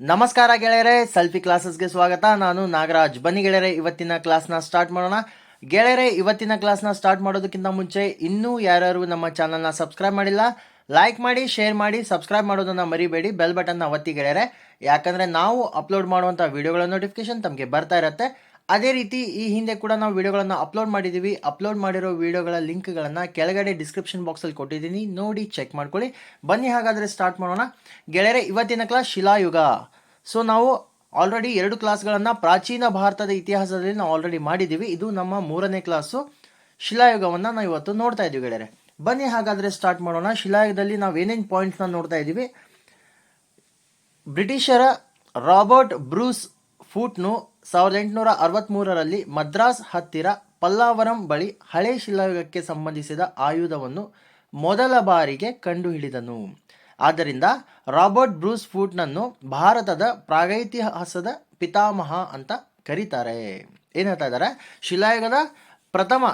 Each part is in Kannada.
ನಮಸ್ಕಾರ ಗೆಳೆಯರೆ, ಸೆಲ್ಫಿ ಕ್ಲಾಸಸ್ಗೆ ಸ್ವಾಗತ. ನಾನು ನಾಗರಾಜ್. ಬನ್ನಿ ಗೆಳೆಯರೆ, ಇವತ್ತಿನ ಕ್ಲಾಸ್ನ ಸ್ಟಾರ್ಟ್ ಮಾಡೋಣ. ಗೆಳೆಯರೆ, ಇವತ್ತಿನ ಕ್ಲಾಸ್ನ ಸ್ಟಾರ್ಟ್ ಮಾಡೋದಕ್ಕಿಂತ ಮುಂಚೆ ಇನ್ನೂ ಯಾರ್ಯಾರು ನಮ್ಮ ಚಾನಲ್ನ ಸಬ್ಸ್ಕ್ರೈಬ್ ಮಾಡಿಲ್ಲ, ಲೈಕ್ ಮಾಡಿ, ಶೇರ್ ಮಾಡಿ, ಸಬ್ಸ್ಕ್ರೈಬ್ ಮಾಡೋದನ್ನು ಮರಿಬೇಡಿ, ಬೆಲ್ ಬಟನ್ನ ಒತ್ತಿ ಗೆಳೆಯರೆ. ಯಾಕಂದರೆ ನಾವು ಅಪ್ಲೋಡ್ ಮಾಡುವಂಥ ವಿಡಿಯೋಗಳ ನೋಟಿಫಿಕೇಶನ್ ತಮಗೆ ಬರ್ತಾ ಇರುತ್ತೆ. ಅದೇ ರೀತಿ ಈ ಹಿಂದೆ ಕೂಡ ನಾವು ವಿಡಿಯೋಗಳನ್ನು ಅಪ್ಲೋಡ್ ಮಾಡಿದ್ದೀವಿ ಅಪ್ಲೋಡ್ ಮಾಡಿರೋ ವಿಡಿಯೋಗಳ ಲಿಂಕ್ಗಳನ್ನು ಕೆಳಗಡೆ ಡಿಸ್ಕ್ರಿಪ್ಷನ್ ಬಾಕ್ಸಲ್ಲಿ ಕೊಟ್ಟಿದ್ದೀನಿ. ನೋಡಿ ಚೆಕ್ ಮಾಡ್ಕೊಳ್ಳಿ. ಬನ್ನಿ ಹಾಗಾದರೆ ಸ್ಟಾರ್ಟ್ ಮಾಡೋಣ. ಗೆಳೆಯರೆ, ಇವತ್ತಿನ ಕ್ಲಾಸ್ ಶಿಲಾಯುಗ. ಸೊ ನಾವು ಆಲ್ರೆಡಿ ಎರಡು ಕ್ಲಾಸ್ಗಳನ್ನು ಪ್ರಾಚೀನ ಭಾರತದ ಇತಿಹಾಸದಲ್ಲಿ ನಾವು ಆಲ್ರೆಡಿ ಮಾಡಿದ್ದೀವಿ ಇದು ನಮ್ಮ ಮೂರನೇ ಕ್ಲಾಸು ಶಿಲಾಯುಗವನ್ನು ನಾವು ಇವತ್ತು ನೋಡ್ತಾ ಇದ್ದೀವಿ ಗೆಳೆಯರೆ. ಬನ್ನಿ ಹಾಗಾದರೆ ಸ್ಟಾರ್ಟ್ ಮಾಡೋಣ. ಶಿಲಾಯುಗದಲ್ಲಿ ನಾವು ಏನೇನು ಪಾಯಿಂಟ್ಸ್ನ ನೋಡ್ತಾ ಇದ್ದೀವಿ. ಬ್ರಿಟಿಷರ ರಾಬರ್ಟ್ ಬ್ರೂಸ್ ಫೂಟ್ನು ಸಾವಿರದ ಎಂಟುನೂರ ಅರವತ್ತ್ಮೂರರಲ್ಲಿ ಮದ್ರಾಸ್ ಹತ್ತಿರ ಪಲ್ಲಾವರಂ ಬಳಿ ಹಳೆ ಶಿಲಾಯುಗಕ್ಕೆ ಸಂಬಂಧಿಸಿದ ಆಯುಧವನ್ನು ಮೊದಲ ಬಾರಿಗೆ ಕಂಡುಹಿಡಿದನು. ಆದ್ದರಿಂದ ರಾಬರ್ಟ್ ಬ್ರೂಸ್ ಫೂಟ್ನನ್ನು ಭಾರತದ ಪ್ರಾಗೈತಿಹಾಸದ ಪಿತಾಮಹ ಅಂತ ಕರೀತಾರೆ. ಏನು ಹೇಳ್ತಾ ಇದ್ದಾರೆ ಶಿಲಾಯುಗದ ಪ್ರಥಮ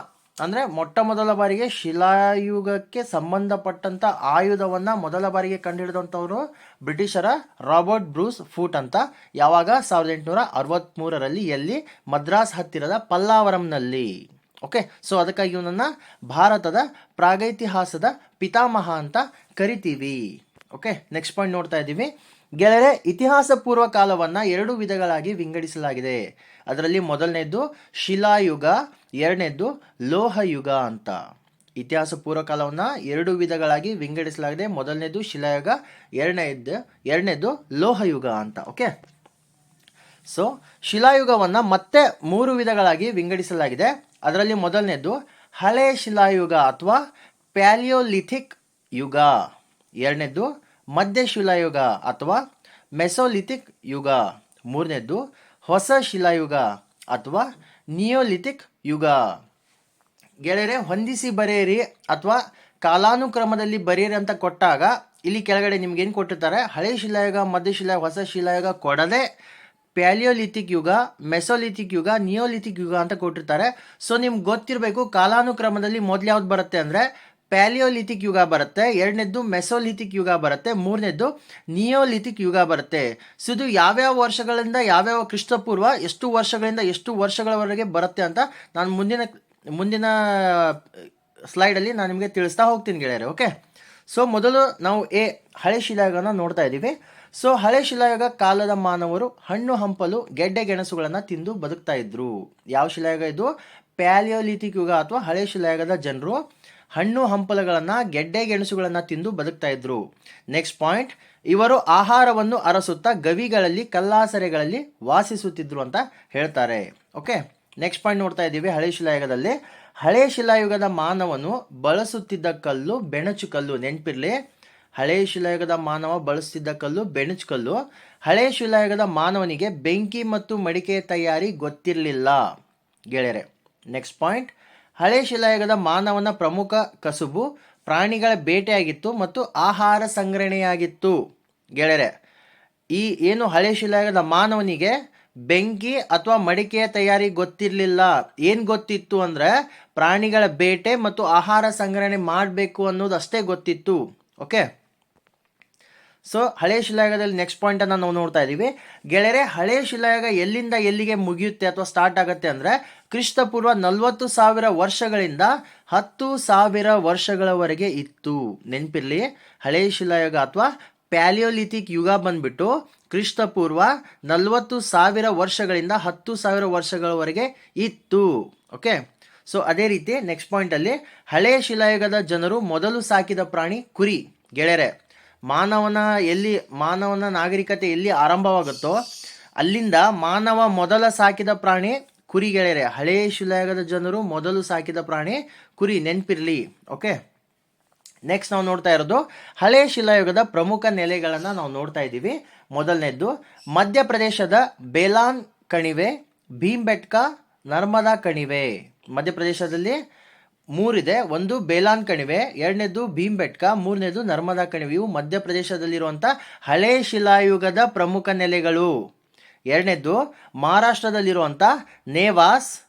ಅಂದರೆ ಮೊಟ್ಟ ಮೊದಲ ಬಾರಿಗೆ ಶಿಲಾಯುಗಕ್ಕೆ ಸಂಬಂಧಪಟ್ಟಂತ ಆಯುಧವನ್ನ ಮೊದಲ ಬಾರಿಗೆ ಕಂಡುಹಿಡಿದಂಥವ್ರು ಬ್ರಿಟಿಷರ ರಾಬರ್ಟ್ ಬ್ರೂಸ್ ಫೂಟ್ ಅಂತ. ಯಾವಾಗ? ಸಾವಿರದ ಎಂಟುನೂರ ಅರವತ್ತ್ಮೂರರಲ್ಲಿ ಎಲ್ಲಿ? ಮದ್ರಾಸ್ ಹತ್ತಿರದ ಪಲ್ಲಾವರಂನಲ್ಲಿ. ಓಕೆ, ಸೊ ಅದಕ್ಕಾಗಿ ಇವನನ್ನು ಭಾರತದ ಪ್ರಾಗೈತಿಹಾಸದ ಪಿತಾಮಹ ಅಂತ ಕರಿತೀವಿ. ಓಕೆ, ನೆಕ್ಸ್ಟ್ ಪಾಯಿಂಟ್ ನೋಡ್ತಾ ಇದ್ದೀವಿ. ಗೆಳೆಯರೆ ಇತಿಹಾಸ ಪೂರ್ವ ಕಾಲವನ್ನ ಎರಡು ವಿಧಗಳಾಗಿ ವಿಂಗಡಿಸಲಾಗಿದೆ. ಅದರಲ್ಲಿ ಮೊದಲನೇದು ಶಿಲಾಯುಗ ಎರಡನೇದ್ದು ಲೋಹಯುಗ ಅಂತ. ಇತಿಹಾಸ ಪೂರ್ವ ಕಾಲವನ್ನ ಎರಡು ವಿಧಗಳಾಗಿ ವಿಂಗಡಿಸಲಾಗಿದೆ. ಮೊದಲನೇದು ಶಿಲಾಯುಗ, ಎರಡನೇದ್ದು, ಎರಡನೇದು ಲೋಹಯುಗ ಅಂತ, ಓಕೆ? ಸೊ ಶಿಲಾಯುಗವನ್ನು ಮತ್ತೆ ಮೂರು ವಿಧಗಳಾಗಿ ವಿಂಗಡಿಸಲಾಗಿದೆ. ಅದರಲ್ಲಿ ಮೊದಲನೇದು ಹಳೆ ಶಿಲಾಯುಗ ಅಥವಾ ಪ್ಯಾಲಿಯೋಲಿಥಿಕ್ ಯುಗ. ಎರಡನೇದು ಮಧ್ಯ ಶಿಲಾಯುಗ ಅಥವಾ ಮೆಸೋಲಿಥಿಕ್ ಯುಗ. ಮೂರನೇದು ಹೊಸ ಶಿಲಾಯುಗ ಅಥವಾ ನಿಯೋಲಿಥಿಕ್ ಯುಗ. ಗೆಳೆಯರೆ, ಹೊಂದಿಸಿ ಬರೆಯಿರಿ ಅಥವಾ ಕಾಲಾನುಕ್ರಮದಲ್ಲಿ ಬರೆಯಿರಿ ಅಂತ ಕೊಟ್ಟಾಗ ಇಲ್ಲಿ ಕೆಳಗಡೆ ನಿಮ್ಗೆ ಏನು ಕೊಟ್ಟಿರ್ತಾರೆ? ಹಳೆ ಶಿಲಾಯುಗ, ಮಧ್ಯ ಶಿಲಾಯುಗ, ಹೊಸ ಶಿಲಾಯುಗ ಕೊಡದೆ ಪ್ಯಾಲಿಯೋಲಿಥಿಕ್ ಯುಗ, ಮೆಸೋಲಿಥಿಕ್ ಯುಗ, ನಿಯೋಲಿಥಿಕ್ ಯುಗ ಅಂತ ಕೊಟ್ಟಿರ್ತಾರೆ. ಸೊ ನಿಮ್ಗೆ ಗೊತ್ತಿರಬೇಕು ಕಾಲಾನುಕ್ರಮದಲ್ಲಿ ಮೊದಲು ಯಾವ್ದು ಬರುತ್ತೆ ಅಂದರೆ ಪ್ಯಾಲಿಯೋಲಿಥಿಕ್ ಯುಗ ಬರುತ್ತೆ, ಎರಡನೇದ್ದು ಮೆಸೋಲಿಥಿಕ್ ಯುಗ ಬರುತ್ತೆ, ಮೂರನೇದ್ದು ನಿಯೋಲಿಥಿಕ್ ಯುಗ ಬರುತ್ತೆ. ಸೊ ಇದು ಯಾವ್ಯಾವ ವರ್ಷಗಳಿಂದ, ಯಾವ್ಯಾವ ಕ್ರಿಸ್ತಪೂರ್ವ, ಎಷ್ಟು ವರ್ಷಗಳಿಂದ, ಎಷ್ಟು ವರ್ಷಗಳವರೆಗೆ ಬರುತ್ತೆ ಅಂತ ನಾನು ಮುಂದಿನ ಮುಂದಿನ ಸ್ಲೈಡಲ್ಲಿ ನಾನು ನಿಮಗೆ ತಿಳಿಸ್ತಾ ಹೋಗ್ತೀನಿ ಗೆಳೆಯರೆ, ಓಕೆ? ಸೊ ಮೊದಲು ನಾವು ಎ, ಹಳೆ ಶಿಲಾಯುಗನ ನೋಡ್ತಾ ಇದ್ದೀವಿ. ಸೊ ಹಳೆ ಶಿಲಾಯುಗ ಕಾಲದ ಮಾನವರು ಹಣ್ಣು ಹಂಪಲು ಗೆಡ್ಡೆ ಗೆಣಸುಗಳನ್ನು ತಿಂದು ಬದುಕ್ತಾ ಇದ್ರು. ಯಾವ ಶಿಲಾಯುಗ ಇದು? ಪ್ಯಾಲಿಯೋಲಿಥಿಕ್ ಯುಗ ಅಥವಾ ಹಳೆ ಶಿಲಾಯುಗದ ಜನರು ಹಣ್ಣು ಹಂಪಲುಗಳನ್ನು, ಗೆಡ್ಡೆ ಗೆಣಸುಗಳನ್ನು ತಿಂದು ಬದುಕ್ತಾ ಇದ್ರು. ನೆಕ್ಸ್ಟ್ ಪಾಯಿಂಟ್ ಇವರು ಆಹಾರವನ್ನು ಅರಸುತ್ತಾ ಗವಿಗಳಲ್ಲಿ, ಕಲ್ಲಾಸರೆಗಳಲ್ಲಿ ವಾಸಿಸುತ್ತಿದ್ರು ಅಂತ ಹೇಳ್ತಾರೆ. ಓಕೆ ನೆಕ್ಸ್ಟ್ ಪಾಯಿಂಟ್ ನೋಡ್ತಾ ಇದ್ದೀವಿ ಹಳೆ ಶಿಲಾಯುಗದಲ್ಲಿ. ಹಳೆ ಶಿಲಾಯುಗದ ಮಾನವನು ಬಳಸುತ್ತಿದ್ದ ಕಲ್ಲು ಬೆಣಚು ಕಲ್ಲು, ನೆನಪಿರಲಿ? ಹಳೆ ಶಿಲಾಯುಗದ ಮಾನವ ಬಳಸುತ್ತಿದ್ದ ಕಲ್ಲು ಬೆಣಚು ಕಲ್ಲು. ಹಳೆ ಶಿಲಾಯುಗದ ಮಾನವನಿಗೆ ಬೆಂಕಿ ಮತ್ತು ಮಡಿಕೆ ತಯಾರಿ ಗೊತ್ತಿರಲಿಲ್ಲ. ಗೆಳೆಯರೆ ನೆಕ್ಸ್ಟ್ ಪಾಯಿಂಟ್ ಹಳೆ ಶಿಲಾಯುಗದ ಮಾನವನ ಪ್ರಮುಖ ಕಸುಬು ಪ್ರಾಣಿಗಳ ಬೇಟೆಯಾಗಿತ್ತು ಮತ್ತು ಆಹಾರ ಸಂಗ್ರಹಣೆಯಾಗಿತ್ತು. ಗೆಳೆಯರೆ, ಈ ಏನು ಹಳೆ ಶಿಲಾಯುಗದ ಮಾನವನಿಗೆ ಬೆಂಕಿ ಅಥವಾ ಮಡಿಕೆಯ ತಯಾರಿ ಗೊತ್ತಿರಲಿಲ್ಲ. ಏನು ಗೊತ್ತಿತ್ತು ಅಂದರೆ ಪ್ರಾಣಿಗಳ ಬೇಟೆ ಮತ್ತು ಆಹಾರ ಸಂಗ್ರಹಣೆ ಮಾಡಬೇಕು ಅನ್ನೋದು ಅಷ್ಟೇ ಗೊತ್ತಿತ್ತು. ಓಕೆ? ಸೊ, ಹಳೆ ಶಿಲಾಯುಗದಲ್ಲಿ ನೆಕ್ಸ್ಟ್ ಪಾಯಿಂಟ್ ಅನ್ನ ನಾವು ನೋಡ್ತಾ ಇದ್ದೀವಿ ಗೆಳೆಯರೆ, ಹಳೆ ಶಿಲಾಯುಗ ಎಲ್ಲಿಂದ ಎಲ್ಲಿಗೆ ಮುಗಿಯುತ್ತೆ ಅಥವಾ ಸ್ಟಾರ್ಟ್ ಆಗುತ್ತೆ ಅಂದ್ರೆ ಕ್ರಿಸ್ತಪೂರ್ವ ನಲವತ್ತು ಸಾವಿರ ವರ್ಷಗಳಿಂದ ಹತ್ತು ಸಾವಿರ ವರ್ಷಗಳವರೆಗೆ ಇತ್ತು. ನೆನಪಿರಲಿ? ಹಳೆಯ ಶಿಲಾಯುಗ ಅಥವಾ ಪ್ಯಾಲಿಯೋಲಿಥಿಕ್ ಯುಗ ಬಂದ್ಬಿಟ್ಟು ಕ್ರಿಸ್ತಪೂರ್ವ ನಲವತ್ತು ಸಾವಿರ ವರ್ಷಗಳಿಂದ ಹತ್ತು ಸಾವಿರ ವರ್ಷಗಳವರೆಗೆ ಇತ್ತು. ಓಕೆ? ಸೊ, ಅದೇ ರೀತಿ ನೆಕ್ಸ್ಟ್ ಪಾಯಿಂಟಲ್ಲಿ ಹಳೆಯ ಶಿಲಾಯುಗದ ಜನರು ಮೊದಲು ಸಾಕಿದ ಪ್ರಾಣಿ ಕುರಿ. ಗೆಳೆಯರೆ, ಮಾನವನ ಎಲ್ಲಿ, ಮಾನವನ ನಾಗರಿಕತೆ ಎಲ್ಲಿ ಆರಂಭವಾಗುತ್ತೋ ಅಲ್ಲಿಂದ ಮಾನವ ಮೊದಲ ಸಾಕಿದ ಪ್ರಾಣಿ ಕುರಿ ಗೆಳೆಯರೆ ಹಳೆಯ ಶಿಲಾಯುಗದ ಜನರು ಮೊದಲು ಸಾಕಿದ ಪ್ರಾಣಿ ಕುರಿ ನೆನ್ಪಿರ್ಲಿ, ಓಕೆ? ನೆಕ್ಸ್ಟ್ ನಾವು ನೋಡ್ತಾ ಇರೋದು, ಹಳೆ ಶಿಲಾಯುಗದ ಪ್ರಮುಖ ನೆಲೆಗಳನ್ನು ನಾವು ನೋಡ್ತಾ ಇದ್ದೀವಿ. ಮೊದಲನೇದ್ದು, ಮಧ್ಯಪ್ರದೇಶದ ಬೇಲಾನ್ ಕಣಿವೆ ಭೀಂಬೆಟ್ಕ ನರ್ಮದಾ ಕಣಿವೆ. ಮಧ್ಯಪ್ರದೇಶದಲ್ಲಿ ಮೂರಿದೆ, ಒಂದು ಬೇಲಾನ್ ಕಣಿವೆ ಎರಡನೇದು ಭೀಂಬೆಟ್ಕ ಮೂರನೇದು ನರ್ಮದಾ ಕಣಿವೆ ಇವು ಮಧ್ಯಪ್ರದೇಶದಲ್ಲಿರುವಂಥ ಹಳೆ ಶಿಲಾಯುಗದ ಪ್ರಮುಖ ನೆಲೆಗಳು. ಎರಡನೇದು ಮಹಾರಾಷ್ಟ್ರದಲ್ಲಿರುವಂಥ ನೇವಾಸ್,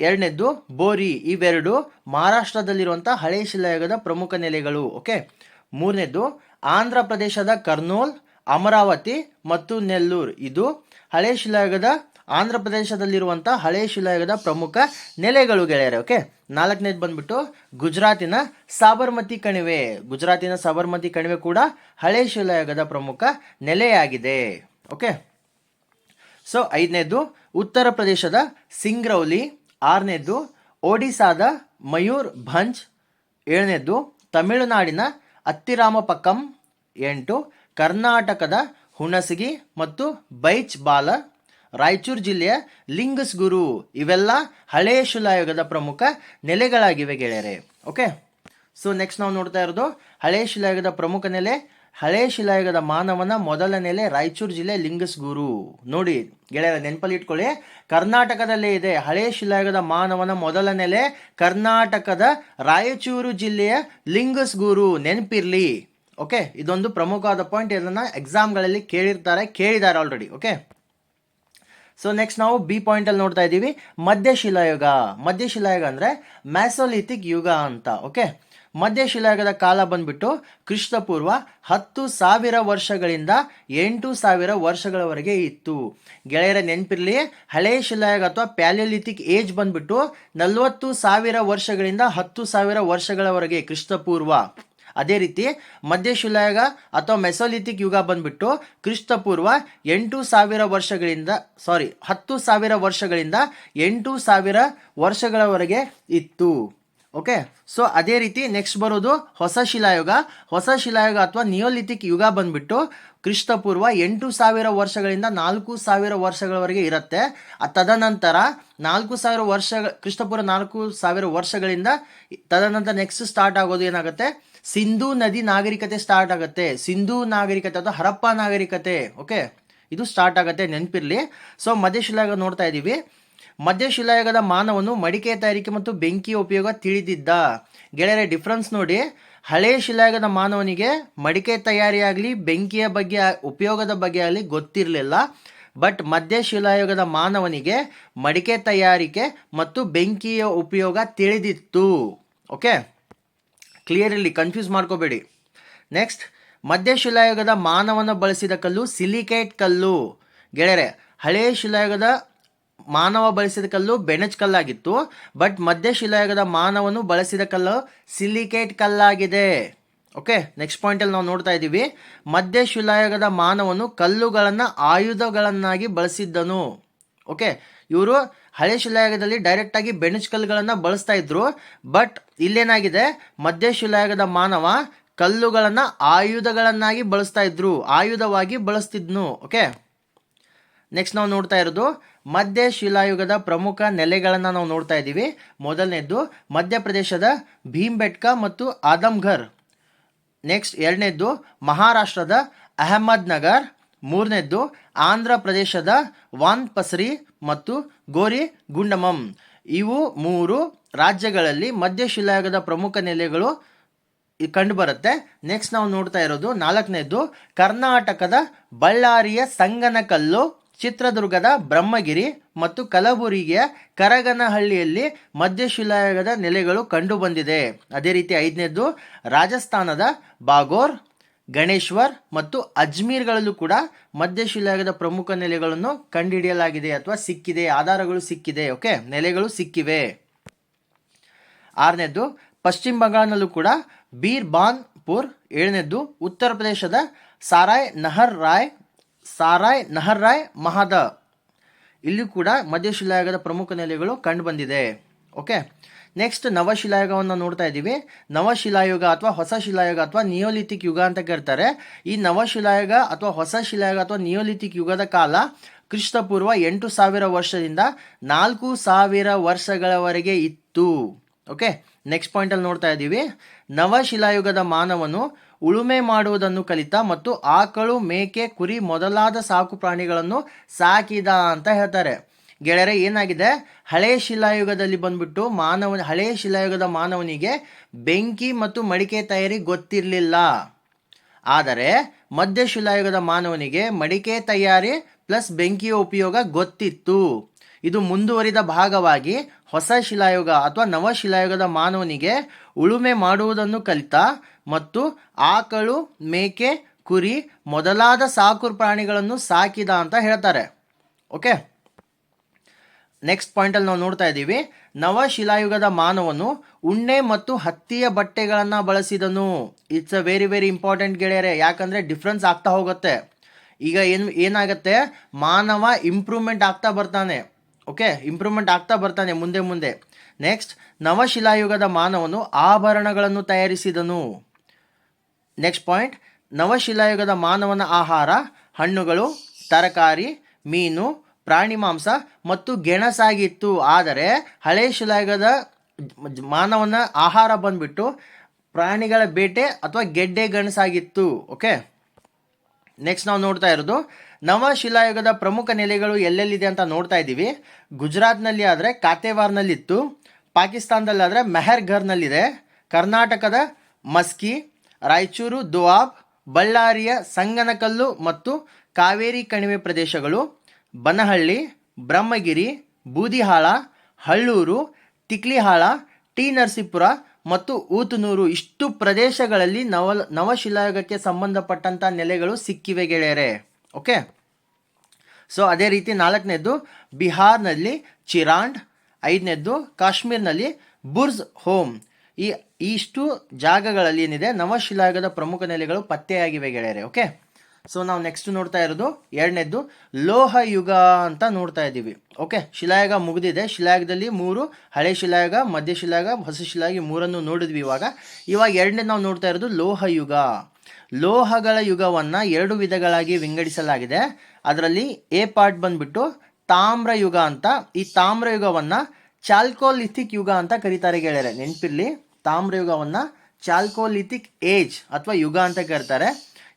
ಎರಡನೇದ್ದು ಬೋರಿ, ಇವೆರಡು ಮಹಾರಾಷ್ಟ್ರದಲ್ಲಿರುವಂಥ ಹಳೆ ಶಿಲಾಯುಗದ ಪ್ರಮುಖ ನೆಲೆಗಳು, ಓಕೆ? ಮೂರನೇದು ಆಂಧ್ರ ಪ್ರದೇಶದ ಕರ್ನೂಲ್, ಅಮರಾವತಿ ಮತ್ತು ನೆಲ್ಲೂರು. ಇದು ಹಳೆ ಶಿಲಾಯುಗದ ಆಂಧ್ರ ಪ್ರದೇಶದಲ್ಲಿರುವಂಥ ಹಳೆ ಶಿಲಾಯುಗದ ಪ್ರಮುಖ ನೆಲೆಗಳು ಗೆಳೆಯರೆ, ಓಕೆ? ನಾಲ್ಕನೇದು ಬಂದ್ಬಿಟ್ಟು ಗುಜರಾತಿನ ಸಾಬರ್ಮತಿ ಕಣಿವೆ. ಗುಜರಾತಿನ ಸಾಬರ್ಮತಿ ಕಣಿವೆ ಕೂಡ ಹಳೆ ಶಿಲಾಯುಗದ ಪ್ರಮುಖ ನೆಲೆಯಾಗಿದೆ, ಓಕೆ? ಸೊ ಐದನೇದು ಉತ್ತರ ಪ್ರದೇಶದ ಸಿಂಗ್ರೌಲಿ, ಆರನೇದು ಒಡಿಸಾದ ಮಯೂರ್ ಭಂಜ್, ಏಳನೇದು ತಮಿಳುನಾಡಿನ ಅತ್ತಿರಾಮಪಕ್ಕಂ, ಎಂಟು ಕರ್ನಾಟಕದ ಹುಣಸಗಿ ಮತ್ತು ಬೈಚ್ ಬಾಲ, ರಾಯಚೂರು ಜಿಲ್ಲೆಯ ಲಿಂಗಸ್ಗುರು. ಇವೆಲ್ಲ ಹಳೇ ಶಿಲಾಯುಗದ ಪ್ರಮುಖ ನೆಲೆಗಳಾಗಿವೆ ಗೆಳೆಯರೆ. ಓಕೆ? ಸೊ ನೆಕ್ಸ್ಟ್ ನಾವು ನೋಡ್ತಾ ಇರೋದು ಹಳೇ ಶಿಲಾಯುಗದ ಪ್ರಮುಖ ನೆಲೆ ಹಳೆ ಶಿಲಾಯುಗದ ಮಾನವನ ಮೊದಲ ನೆಲೆ ರಾಯಚೂರು ಜಿಲ್ಲೆ ಲಿಂಗಸ್ಗೂರು. ನೋಡಿ, ಗೆಳೆಯರ ನೆನಪಲ್ಲಿ ಇಟ್ಕೊಳ್ಳಿ. ಕರ್ನಾಟಕದಲ್ಲೇ ಇದೆ ಹಳೆ ಶಿಲಾಯುಗದ ಮಾನವನ ಮೊದಲ ನೆಲೆ ಕರ್ನಾಟಕದ ರಾಯಚೂರು ಜಿಲ್ಲೆಯ ಲಿಂಗಸ್ಗೂರು. ನೆನಪಿರ್ಲಿ. ಓಕೆ, ಇದೊಂದು ಪ್ರಮುಖವಾದ ಪಾಯಿಂಟ್ ಇದನ್ನ ಎಕ್ಸಾಮ್ಗಳಲ್ಲಿ ಕೇಳಿರ್ತಾರೆ, ಕೇಳಿದ್ದಾರೆ ಆಲ್ರೆಡಿ ಓಕೆ? ಸೊ ನೆಕ್ಸ್ಟ್ ನಾವು ಬಿ ಪಾಯಿಂಟ್ ಅಲ್ಲಿ ನೋಡ್ತಾ ಇದ್ದೀವಿ. ಮಧ್ಯಶಿಲಾಯುಗ. ಮಧ್ಯಶಿಲಾಯುಗ ಅಂದ್ರೆ ಮ್ಯಾಸೋಲಿಥಿಕ್ ಯುಗ ಅಂತ, ಓಕೆ? ಮಧ್ಯಶಿಲಾಯುಗದ ಕಾಲ ಬಂದ್ಬಿಟ್ಟು ಕ್ರಿಸ್ತಪೂರ್ವ ಹತ್ತು ಸಾವಿರ ವರ್ಷಗಳಿಂದ ಎಂಟು ಸಾವಿರ ವರ್ಷಗಳವರೆಗೆ ಇತ್ತು. ಗೆಳೆಯರ ನೆನಪಿರಲಿ, ಹಳೆ ಶಿಲಾಯುಗ ಅಥವಾ ಪ್ಯಾಲಿಯೋಲಿಥಿಕ್ ಏಜ್ ಬಂದ್ಬಿಟ್ಟು ನಲವತ್ತು ಸಾವಿರ ವರ್ಷಗಳಿಂದ ಹತ್ತು ಸಾವಿರ ವರ್ಷಗಳವರೆಗೆ ಕ್ರಿಸ್ತಪೂರ್ವ. ಅದೇ ರೀತಿ ಮಧ್ಯಶಿಲಾಯುಗ ಅಥವಾ ಮೆಸೋಲಿಥಿಕ್ ಯುಗ ಬಂದ್ಬಿಟ್ಟು ಕ್ರಿಸ್ತಪೂರ್ವ ಎಂಟು ಸಾವಿರ ವರ್ಷಗಳಿಂದ ಸಾರಿ ಹತ್ತು ಸಾವಿರ ವರ್ಷಗಳಿಂದ ಎಂಟು ಸಾವಿರ ವರ್ಷಗಳವರೆಗೆ ಇತ್ತು. ಓಕೆ ಸೊ ಅದೇ ರೀತಿ ನೆಕ್ಸ್ಟ್ ಬರೋದು ಹೊಸ ಶಿಲಾಯುಗ. ಹೊಸ ಶಿಲಾಯುಗ ಅಥವಾ ನಿಯೋಲಿಥಿಕ್ ಯುಗ ಬಂದ್ಬಿಟ್ಟು ಕ್ರಿಸ್ತಪೂರ್ವ ಎಂಟು ಸಾವಿರ ವರ್ಷಗಳಿಂದ ನಾಲ್ಕು ಸಾವಿರ ವರ್ಷಗಳವರೆಗೆ ಇರುತ್ತೆ. ತದನಂತರ ನಾಲ್ಕು ಸಾವಿರ ವರ್ಷ, ಕ್ರಿಸ್ತಪೂರ್ವ ನಾಲ್ಕು ಸಾವಿರ ವರ್ಷಗಳಿಂದ ತದನಂತರ ನೆಕ್ಸ್ಟ್ ಸ್ಟಾರ್ಟ್ ಆಗೋದು ಏನಾಗುತ್ತೆ? ಸಿಂಧೂ ನದಿ ನಾಗರಿಕತೆ ಸ್ಟಾರ್ಟ್ ಆಗುತ್ತೆ. ಸಿಂಧೂ ನಾಗರಿಕತೆ ಅಥವಾ ಹರಪ್ಪ ನಾಗರಿಕತೆ. ಓಕೆ ಇದು ಸ್ಟಾರ್ಟ್ ಆಗುತ್ತೆ ನೆನಪಿರ್ಲಿ. ಸೊ ಮಧ್ಯಶಿಲಾಯುಗ ನೋಡ್ತಾ ಇದ್ದೀವಿ ಮಧ್ಯಶಿಲಾಯುಗದ ಮಾನವನು ಮಡಿಕೆ ತಯಾರಿಕೆ ಮತ್ತು ಬೆಂಕಿಯ ಉಪಯೋಗ ತಿಳಿದಿದ್ದ. ಗೆಳೆಯರ ಡಿಫ್ರೆನ್ಸ್ ನೋಡಿ. ಹಳೆಯ ಶಿಲಾಯುಗದ ಮಾನವನಿಗೆ ಮಡಿಕೆ ತಯಾರಿಯಾಗಲಿ, ಬೆಂಕಿಯ ಬಗ್ಗೆ, ಉಪಯೋಗದ ಬಗ್ಗೆ ಆಗಲಿ ಗೊತ್ತಿರಲಿಲ್ಲ. ಬಟ್ ಮಧ್ಯಶಿಲಾಯುಗದ ಮಾನವನಿಗೆ ಮಡಿಕೆ ತಯಾರಿಕೆ ಮತ್ತು ಬೆಂಕಿಯ ಉಪಯೋಗ ತಿಳಿದಿತ್ತು. ಓಕೆ ಕ್ಲಿಯರ್ ಕನ್ಫ್ಯೂಸ್ ಮಾಡ್ಕೋಬೇಡಿ. ನೆಕ್ಸ್ಟ್ ಮಧ್ಯಶಿಲಾಯುಗದ ಮಾನವನ ಬಳಸಿದ ಕಲ್ಲು ಸಿಲಿಕೇಟ್ ಕಲ್ಲು. ಗೆಳೆಯರೆ ಹಳೆಯ ಶಿಲಾಯುಗದ ಮಾನವ ಬಳಸಿದ ಕಲ್ಲು ಬೆಣಚ್ ಕಲ್ಲಾಗಿತ್ತು, ಬಟ್ ಮಧ್ಯಶಿಲಾಯುಗದ ಮಾನವನು ಬಳಸಿದ ಕಲ್ಲು ಸಿಲಿಕೇಟ್ ಕಲ್ಲಾಗಿದೆ. ಓಕೆ, ನೆಕ್ಸ್ಟ್ ಪಾಯಿಂಟಲ್ಲಿ ನಾವು ನೋಡ್ತಾ ಇದ್ದೀವಿ. ಮಧ್ಯಶಿಲಾಯುಗದ ಮಾನವನು ಕಲ್ಲುಗಳನ್ನು ಆಯುಧಗಳನ್ನಾಗಿ ಬಳಸಿದ್ದನು. ಓಕೆ, ಇವರು ಹಳೆ ಶಿಲಾಯುಗದಲ್ಲಿ ಡೈರೆಕ್ಟ್ ಆಗಿ ಬೆಣಚ್ ಕಲ್ಲುಗಳನ್ನು ಬಳಸ್ತಾ ಇದ್ರು, ಬಟ್ ಇಲ್ಲೇನಾಗಿದೆ? ಮಧ್ಯಶಿಲಾಯುಗದ ಮಾನವ ಕಲ್ಲುಗಳನ್ನು ಆಯುಧಗಳನ್ನಾಗಿ ಬಳಸ್ತಾ ಇದ್ರು, ಆಯುಧವಾಗಿ ಬಳಸ್ತಿದ್ನು. ಓಕೆ, ನೆಕ್ಸ್ಟ್ ನಾವು ನೋಡ್ತಾ ಇರೋದು ಮಧ್ಯ ಶಿಲಾಯುಗದ ಪ್ರಮುಖ ನೆಲೆಗಳನ್ನು ನಾವು ನೋಡ್ತಾ ಇದ್ದೀವಿ. ಮೊದಲನೇದ್ದು ಮಧ್ಯಪ್ರದೇಶದ ಭೀಮ್ಬೆಟ್ಕ ಮತ್ತು ಆದಮ್ಘರ್. ನೆಕ್ಸ್ಟ್ ಎರಡನೇದ್ದು ಮಹಾರಾಷ್ಟ್ರದ ಅಹಮದ್ ನಗರ್ ಮೂರನೇದ್ದು ಆಂಧ್ರ ಪ್ರದೇಶದ ವಾನ್ ಪಸರಿ ಮತ್ತು ಗೋರಿ ಗುಂಡಮಂ ಇವು ಮೂರು ರಾಜ್ಯಗಳಲ್ಲಿ ಮಧ್ಯ ಶಿಲಾಯುಗದ ಪ್ರಮುಖ ನೆಲೆಗಳು ಕಂಡುಬರುತ್ತೆ. ನೆಕ್ಸ್ಟ್ ನಾವು ನೋಡ್ತಾ ಇರೋದು ನಾಲ್ಕನೇದ್ದು ಕರ್ನಾಟಕದ ಬಳ್ಳಾರಿಯ ಸಂಗನಕಲ್ಲು ಚಿತ್ರದುರ್ಗದ ಬ್ರಹ್ಮಗಿರಿ ಮತ್ತು ಕಲಬುರಗಿಯ ಕರಗನಹಳ್ಳಿಯಲ್ಲಿ ಮಧ್ಯಶಿಲಾಯುಗದ ನೆಲೆಗಳು ಕಂಡುಬಂದಿದೆ. ಅದೇ ರೀತಿ ಐದನೇದ್ದು ರಾಜಸ್ಥಾನದ ಬಾಗೋರ್, ಗಣೇಶ್ವರ್ ಮತ್ತು ಅಜ್ಮೀರ್ಗಳಲ್ಲೂ ಕೂಡ ಮಧ್ಯಶಿಲಾಯುಗದ ಪ್ರಮುಖ ನೆಲೆಗಳನ್ನು ಕಂಡುಹಿಡಿಯಲಾಗಿದೆ ಅಥವಾ ಸಿಕ್ಕಿದೆ, ಆಧಾರಗಳು ಸಿಕ್ಕಿದೆ, ಓಕೆ? ನೆಲೆಗಳು ಸಿಕ್ಕಿವೆ. ಆರನೇದ್ದು ಪಶ್ಚಿಮ ಬಂಗಾಳನಲ್ಲೂ ಕೂಡ ಬೀರ್ ಬಾನ್ಪುರ್ ಏಳನೇದ್ದು ಉತ್ತರ ಪ್ರದೇಶದ ಸಾರಾಯ್ ನಹರ್ ರಾಯ್ ಸಾರಾಯ್ ನಹರ್ರಾಯ್ ಮಹಾದ. ಇಲ್ಲಿ ಕೂಡ ಮಧ್ಯಶಿಲಾಯುಗದ ಪ್ರಮುಖ ನೆಲೆಗಳು ಕಂಡುಬಂದಿದೆ ಓಕೆ? ನೆಕ್ಸ್ಟ್ ನವಶಿಲಾಯುಗವನ್ನು ನೋಡ್ತಾ ಇದ್ದೀವಿ. ನವಶಿಲಾಯುಗ ಅಥವಾ ಹೊಸ ಶಿಲಾಯುಗ ಅಥವಾ ನಿಯೋಲಿಥಿಕ್ ಯುಗ ಅಂತ ಕರೀತಾರೆ. ಈ ನವಶಿಲಾಯುಗ ಅಥವಾ ಹೊಸ ಶಿಲಾಯುಗ ಅಥವಾ ನಿಯೋಲಿಥಿಕ್ ಯುಗದ ಕಾಲ ಕ್ರಿಸ್ತಪೂರ್ವ ಎಂಟು ಸಾವಿರ ವರ್ಷದಿಂದ ನಾಲ್ಕು ಸಾವಿರ ವರ್ಷಗಳವರೆಗೆ ಇತ್ತು. ಓಕೆ? ನೆಕ್ಸ್ಟ್ ಪಾಯಿಂಟಲ್ಲಿ ನೋಡ್ತಾ ಇದ್ದೀವಿ. ನವಶಿಲಾಯುಗದ ಮಾನವನು ಉಳುಮೆ ಮಾಡುವುದನ್ನು ಕಲಿತ ಮತ್ತು ಆಕಳು, ಮೇಕೆ, ಕುರಿ ಮೊದಲಾದ ಸಾಕು ಪ್ರಾಣಿಗಳನ್ನು ಸಾಕಿದ ಅಂತ ಹೇಳ್ತಾರೆ. ಗೆಳೆಯರೆ, ಏನಾಗಿದೆ? ಹಳೆ ಶಿಲಾಯುಗದಲ್ಲಿ ಬಂದ್ಬಿಟ್ಟು ಮಾನವ, ಹಳೆ ಶಿಲಾಯುಗದ ಮಾನವನಿಗೆ ಬೆಂಕಿ ಮತ್ತು ಮಡಿಕೆ ತಯಾರಿ ಗೊತ್ತಿರಲಿಲ್ಲ. ಆದರೆ ಮಧ್ಯ ಶಿಲಾಯುಗದ ಮಾನವನಿಗೆ ಮಡಿಕೆ ತಯಾರಿ ಪ್ಲಸ್ ಬೆಂಕಿಯ ಉಪಯೋಗ ಗೊತ್ತಿತ್ತು. ಇದು ಮುಂದುವರಿದ ಭಾಗವಾಗಿ ಹೊಸ ಶಿಲಾಯುಗ ಅಥವಾ ನವ ಶಿಲಾಯುಗದ ಮಾನವನಿಗೆ ಉಳುಮೆ ಮಾಡುವುದನ್ನು ಕಲಿತ ಮತ್ತು ಆಕಳು, ಮೇಕೆ, ಕುರಿ ಮೊದಲಾದ ಸಾಕು ಪ್ರಾಣಿಗಳನ್ನು ಸಾಕಿದ ಅಂತ ಹೇಳ್ತಾರೆ. ಓಕೆ ನೆಕ್ಸ್ಟ್ ಪಾಯಿಂಟಲ್ಲಿ ನಾವು ನೋಡ್ತಾ ಇದ್ದೀವಿ. ನವಶಿಲಾಯುಗದ ಮಾನವನು ಉಣ್ಣೆ ಮತ್ತು ಹತ್ತಿಯ ಬಟ್ಟೆಗಳನ್ನು ಬಳಸಿದನು. It's a very very important ಗೆಳೆಯರೆ. ಯಾಕಂದರೆ ಡಿಫ್ರೆನ್ಸ್ ಆಗ್ತಾ ಹೋಗುತ್ತೆ. ಈಗ ಏನು, ಏನಾಗುತ್ತೆ? ಮಾನವ ಇಂಪ್ರೂವ್ಮೆಂಟ್ ಆಗ್ತಾ ಬರ್ತಾನೆ. ಓಕೆ ಇಂಪ್ರೂವ್ಮೆಂಟ್ ಆಗ್ತಾ ಬರ್ತಾನೆ ಮುಂದೆ ಮುಂದೆ. ನೆಕ್ಸ್ಟ್ ನವಶಿಲಾಯುಗದ ಮಾನವನು ಆಭರಣಗಳನ್ನು ತಯಾರಿಸಿದನು. ನೆಕ್ಸ್ಟ್ ಪಾಯಿಂಟ್ ನವಶಿಲಾಯುಗದ ಮಾನವನ ಆಹಾರ, ಹಣ್ಣುಗಳು, ತರಕಾರಿ, ಮೀನು, ಪ್ರಾಣಿ ಮಾಂಸ ಮತ್ತು ಗೆಣಸಾಗಿತ್ತು. ಆದರೆ ಹಳೆ ಶಿಲಾಯುಗದ ಮಾನವನ ಆಹಾರ ಬಂದ್ಬಿಟ್ಟು ಪ್ರಾಣಿಗಳ ಬೇಟೆ ಅಥವಾ ಗೆಡ್ಡೆ ಗಣಸಾಗಿತ್ತು. ಓಕೆ ನೆಕ್ಸ್ಟ್ ನಾವು ನೋಡ್ತಾ ಇರೋದು. ನವಶಿಲಾಯುಗದ ಪ್ರಮುಖ ನೆಲೆಗಳು ಎಲ್ಲೆಲ್ಲಿದೆ ಅಂತ ನೋಡ್ತಾ ಇದ್ದೀವಿ. ಗುಜರಾತ್ನಲ್ಲಿ ಆದರೆ ಕಾತೇವಾರ್ನಲ್ಲಿತ್ತು ಪಾಕಿಸ್ತಾನದಲ್ಲಿ ಆದರೆ ಮೆಹರ್ಘರ್ನಲ್ಲಿದೆ. ಕರ್ನಾಟಕದ ಮಸ್ಕಿ ರಾಯಚೂರು ದುವಾಬ್ ಬಳ್ಳಾರಿಯ ಸಂಗನಕಲ್ಲು ಮತ್ತು ಕಾವೇರಿ ಕಣಿವೆ ಪ್ರದೇಶಗಳು ಬನಹಳ್ಳಿ, ಬ್ರಹ್ಮಗಿರಿ, ಬೂದಿಹಾಳ, ಹಳ್ಳೂರು, ತಿಕ್ಲಿಹಾಳ, ಟಿ ನರಸೀಪುರ ಮತ್ತು ಊತನೂರು. ಇಷ್ಟು ಪ್ರದೇಶಗಳಲ್ಲಿ ನವ, ನವಶಿಲಾಯುಗಕ್ಕೆ ಸಂಬಂಧಪಟ್ಟಂಥ ನೆಲೆಗಳು ಸಿಕ್ಕಿವೆ ಗೆಳೆಯರೆ. ಓಕೆ? ಸೊ, ಅದೇ ರೀತಿ ನಾಲ್ಕನೇದು ಬಿಹಾರ್ನಲ್ಲಿ ಚಿರಾಂಡ್, ಐದನೇದ್ದು ಕಾಶ್ಮೀರ್ನಲ್ಲಿ ಬುರ್ಜ್ ಹೋಮ್. ಈ ಇಷ್ಟು ಜಾಗಗಳಲ್ಲಿ ಏನಿದೆ, ನವಶಿಲಾಯುಗದ ಪ್ರಮುಖ ನೆಲೆಗಳು ಪತ್ತೆಯಾಗಿವೆ ಗೆಳೆಯರೆ ಓಕೆ ಸೊ ನಾವು ನೆಕ್ಸ್ಟ್ ನೋಡ್ತಾ ಇರೋದು, ಎರಡನೇದ್ದು ಲೋಹ ಯುಗ ಅಂತ ನೋಡ್ತಾ ಇದ್ದೀವಿ ಓಕೆ ಶಿಲಾಯುಗ ಮುಗಿದಿದೆ. ಶಿಲಾಯುಗದಲ್ಲಿ ಮೂರು, ಹಳೆ ಶಿಲಾಯುಗ, ಮಧ್ಯ ಶಿಲಾಯುಗ, ಹೊಸ ಶಿಲಾಯುಗ ಮೂರನ್ನು ನೋಡಿದ್ವಿ ಇವಾಗ. ಇವಾಗ ಎರಡನೇದು ನಾವು ನೋಡ್ತಾ ಇರೋದು ಲೋಹ ಯುಗ ಲೋಹಗಳ ಯುಗವನ್ನು ಎರಡು ವಿಧಗಳಾಗಿ ವಿಂಗಡಿಸಲಾಗಿದೆ. ಅದರಲ್ಲಿ ಎ ಪಾರ್ಟ್ ಬಂದ್ಬಿಟ್ಟು ತಾಮ್ರ ಯುಗ ಅಂತ. ಈ ತಾಮ್ರ ಯುಗವನ್ನು ಚಾಲ್ಕೋಲಿಥಿಕ್ ಯುಗ ಅಂತ ಕರೀತಾರೆ ಗೆಳೆಯರೆ, ನೆನಪಿರ್ಲಿ? ತಾಮ್ರ ಯುಗವನ್ನು ಚಾಲ್ಕೋಲಿಥಿಕ್ ಏಜ್ ಅಥವಾ ಯುಗ ಅಂತ ಕರೀತಾರೆ.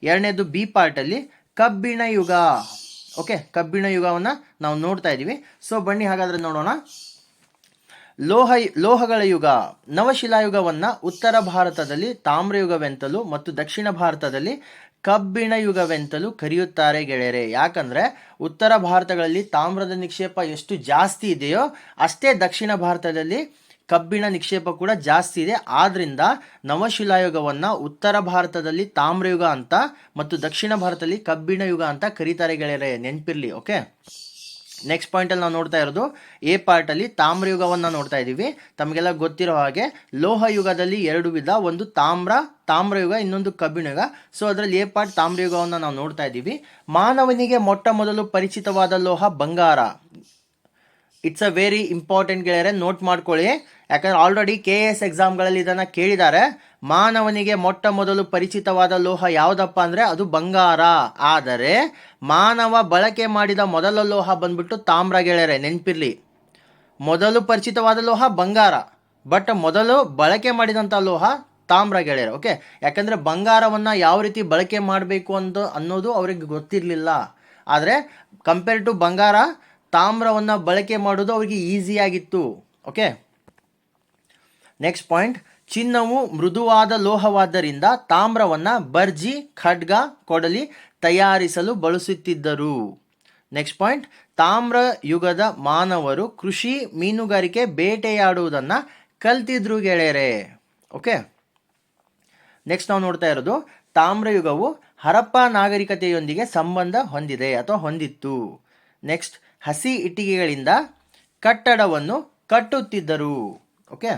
ಎರಡನೇದು ಬಿ ಪಾರ್ಟಲ್ಲಿ ಕಬ್ಬಿಣ ಯುಗ. ಓಕೆ ಕಬ್ಬಿಣ ಯುಗವನ್ನು ನಾವು ನೋಡ್ತಾ ಇದ್ದೀವಿ ಸೊ ಬನ್ನಿ ಹಾಗಾದರೆ ನೋಡೋಣ. ಲೋಹ, ಲೋಹಗಳ ಯುಗ. ನವಶಿಲಾಯುಗವನ್ನು ಉತ್ತರ ಭಾರತದಲ್ಲಿ ತಾಮ್ರಯುಗವೆಂತಲೂ ಮತ್ತು ದಕ್ಷಿಣ ಭಾರತದಲ್ಲಿ ಕಬ್ಬಿಣ ಯುಗವೆಂತಲೂ ಕರೆಯುತ್ತಾರೆ ಗೆಳೆಯರೆ. ಯಾಕಂದರೆ ಉತ್ತರ ಭಾರತಗಳಲ್ಲಿ ತಾಮ್ರದ ನಿಕ್ಷೇಪ ಎಷ್ಟು ಜಾಸ್ತಿ ಇದೆಯೋ ಅಷ್ಟೇ ದಕ್ಷಿಣ ಭಾರತದಲ್ಲಿ ಕಬ್ಬಿಣ ನಿಕ್ಷೇಪ ಕೂಡ ಜಾಸ್ತಿ ಇದೆ. ಆದ್ರಿಂದ ನವಶಿಲಾಯುಗವನ್ನು ಉತ್ತರ ಭಾರತದಲ್ಲಿ ತಾಮ್ರಯುಗ ಅಂತ ಮತ್ತು ದಕ್ಷಿಣ ಭಾರತದಲ್ಲಿ ಕಬ್ಬಿಣ ಯುಗ ಅಂತ ಕರೀತಾರೆ ಗೆಳೆಯರೆ, ನೆನಪಿರ್ಲಿ, ಓಕೆ? ನೆಕ್ಸ್ಟ್ ಪಾಯಿಂಟಲ್ಲಿ ನಾವು ನೋಡ್ತಾ ಇರೋದು, ಎ ಪಾರ್ಟಲ್ಲಿ ತಾಮ್ರಯುಗವನ್ನು ನೋಡ್ತಾ ಇದ್ದೀವಿ ತಮಗೆಲ್ಲ ಗೊತ್ತಿರೋ ಹಾಗೆ ಲೋಹ ಯುಗದಲ್ಲಿ ಎರಡು ವಿಧ, ಒಂದು ತಾಮ್ರ, ತಾಮ್ರಯುಗ, ಇನ್ನೊಂದು ಕಬ್ಬಿಣ ಯುಗ. ಸೊ ಅದರಲ್ಲಿ ಎ ಪಾರ್ಟ್ ತಾಮ್ರಯುಗವನ್ನು ನಾವು ನೋಡ್ತಾ ಇದ್ದೀವಿ ಮಾನವನಿಗೆ ಮೊಟ್ಟ ಮೊದಲು ಪರಿಚಿತವಾದ ಲೋಹ ಬಂಗಾರ. ಇಟ್ಸ್ ಅ ವೆರಿ ಇಂಪಾರ್ಟೆಂಟ್ ಗೆಳೆಯರೆ ನೋಟ್ ಮಾಡ್ಕೊಳ್ಳಿ. ಯಾಕಂದ್ರೆ ಆಲ್ರೆಡಿ ಕೆ ಎಸ್ ಎಕ್ಸಾಮ್ಗಳಲ್ಲಿ ಇದನ್ನು ಕೇಳಿದ್ದಾರೆ. ಮಾನವನಿಗೆ ಮೊಟ್ಟ ಮೊದಲು ಪರಿಚಿತವಾದ ಲೋಹ ಯಾವುದಪ್ಪ ಅಂದರೆ ಅದು ಬಂಗಾರ. ಆದರೆ ಮಾನವ ಬಳಕೆ ಮಾಡಿದ ಮೊದಲ ಲೋಹ ಬಂದ್ಬಿಟ್ಟು ತಾಮ್ರ ಗೆಳೆಯರೆ, ನೆನಪಿರಲಿ. ಮೊದಲು ಪರಿಚಿತವಾದ ಲೋಹ ಬಂಗಾರ ಬಟ್ ಮೊದಲು ಬಳಕೆ ಮಾಡಿದಂಥ ಲೋಹ ತಾಮ್ರ ಗೆಳೆಯರು ಓಕೆ ಯಾಕಂದರೆ ಬಂಗಾರವನ್ನು ಯಾವ ರೀತಿ ಬಳಕೆ ಮಾಡಬೇಕು ಅಂತ ಅನ್ನೋದು ಅವರಿಗೆ ಗೊತ್ತಿರಲಿಲ್ಲ. ಆದರೆ ಕಂಪೇರ್ ಟು ಬಂಗಾರ ತಾಮ್ರವನ್ನು ಬಳಕೆ ಮಾಡೋದು ಅವರಿಗೆ ಈಸಿಯಾಗಿತ್ತು. ಓಕೆ ನೆಕ್ಸ್ಟ್ ಪಾಯಿಂಟ್ ಚಿನ್ನವು ಮೃದುವಾದ ಲೋಹವಾದ್ದರಿಂದ ತಾಮ್ರವನ್ನು ಬರ್ಜಿ, ಖಡ್ಗ, ಕೊಡಲಿ ತಯಾರಿಸಲು ಬಳಸುತ್ತಿದ್ದರು. ನೆಕ್ಸ್ಟ್ ಪಾಯಿಂಟ್ ತಾಮ್ರ ಯುಗದ ಮಾನವರು ಕೃಷಿ ಮೀನುಗಾರಿಕೆ ಬೇಟೆಯಾಡುವುದನ್ನು ಕಲ್ತಿದ್ರು ಗೆಳೆಯರೆ. ಓಕೆ ನೆಕ್ಸ್ಟ್ ನಾವು ನೋಡ್ತಾ ಇರೋದು ತಾಮ್ರಯುಗವು ಹರಪ್ಪ ನಾಗರಿಕತೆಯೊಂದಿಗೆ ಸಂಬಂಧ ಹೊಂದಿದೆ ಅಥವಾ ಹೊಂದಿತ್ತು. ನೆಕ್ಸ್ಟ್ ಹಸಿ ಇಟ್ಟಿಗೆಗಳಿಂದ ಕಟ್ಟಡವನ್ನು ಕಟ್ಟುತ್ತಿದ್ದರು. ಓಕೆ?